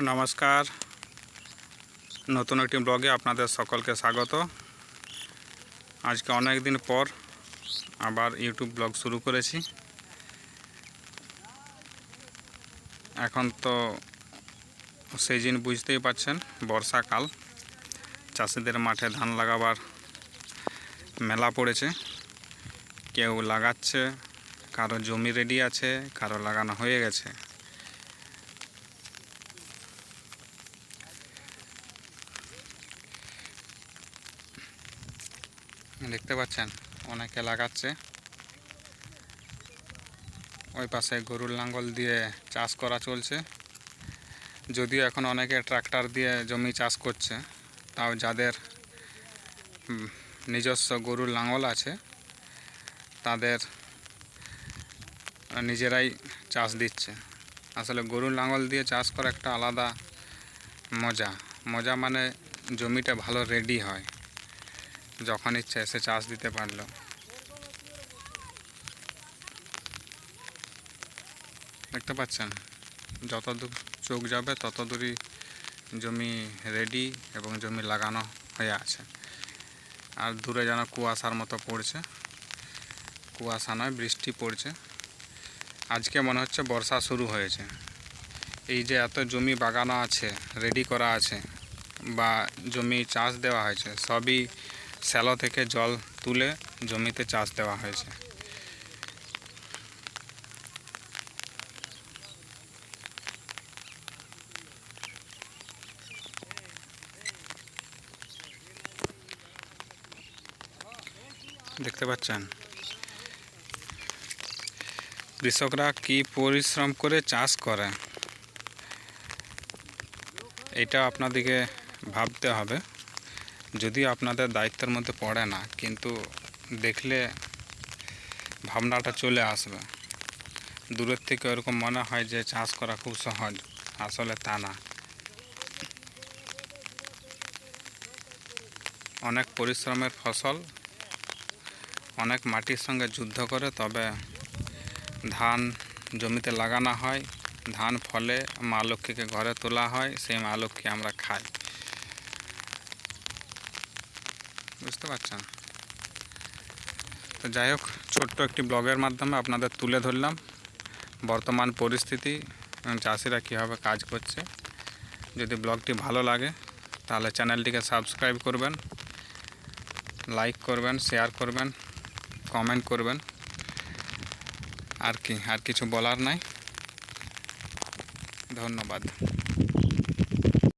নমস্কার। নতুন একটি ব্লগে আপনাদের সকলকে স্বাগত। আজকে অনেক দিন পর আবার ইউটিউব ব্লগ শুরু করেছি। এখন তো সেই দিন বুঝতেই পাচ্ছেন, বর্ষাকাল। চাষিদের মাঠে ধান লাগাবার মেলা পড়েছে। কেউ লাগাচ্ছে, কারও জমি রেডি আছে, কারও লাগানো হয়ে গেছে। দেখতে পাচ্ছেন, অনেকে লাগাচ্ছে। ওই পাশে গরুর লাঙ্গল দিয়ে চাষ করা চলছে। যদিও এখন অনেকে ট্রাক্টর দিয়ে জমি চাষ করছে, তাও যাদের নিজস্ব গরুর লাঙ্গল আছে, তাদের নিজেরাই চাষ দিচ্ছে। আসলে গরুর লাঙ্গল দিয়ে চাষ করা একটা আলাদা মজা। মজা মানে জমিটা ভালো রেডি হয়। যখন ইচ্ছে এসে চাষ দিতে পারল। দেখতে পাচ্ছেন, যত দূর চোখ যাবে, তত দূরই জমি রেডি এবং জমি লাগানো হয়ে আছে। আর দূরে যেন কুয়াশার মতো পড়ছে। কুয়াশা নয়, বৃষ্টি পড়ছে। আজকে মনে হচ্ছে বর্ষা শুরু হয়েছে। এই যে এত জমি বাগানো আছে রেডি করা আছে, বা জমি চাষ দেওয়া হয়েছে, সবই শ্যালো থেকে জল তুলে জমিতে চাষ দেওয়া হয়েছে। দেখতে পাচ্ছেন? কৃষকরা কি পরিশ্রম করে চাষ করে? এটা আপনাদেরকে ভাবতে হবে। যদিও আপনাদের দায়িত্বের মধ্যে পড়ে না, কিন্তু দেখলে ভাবনাটা চলে আসবে। দূরের থেকে ওরকম মনে হয় যে চাষ করা খুব সহজ, আসলে তা না। অনেক পরিশ্রমের ফসল, অনেক মাটির সঙ্গে যুদ্ধ করে, তবে ধান জমিতে লাগানো হয়, ধান ফলে মা লক্ষ্মীকে ঘরে তোলা হয়, সেই মা লক্ষ্মী আমরা খাই। বুঝতে পারছেন? তো যাই হোক, ছোট্ট একটি ব্লগের মাধ্যমে আপনাদের তুলে ধরলাম বর্তমান পরিস্থিতি চাষিরা কীভাবে কাজ করছে। যদি ব্লগটি ভালো লাগে, তাহলে চ্যানেলটিকে সাবস্ক্রাইব করবেন, লাইক করবেন, শেয়ার করবেন, কমেন্ট করবেন। আর কি, আর কিছু বলার নাই। ধন্যবাদ।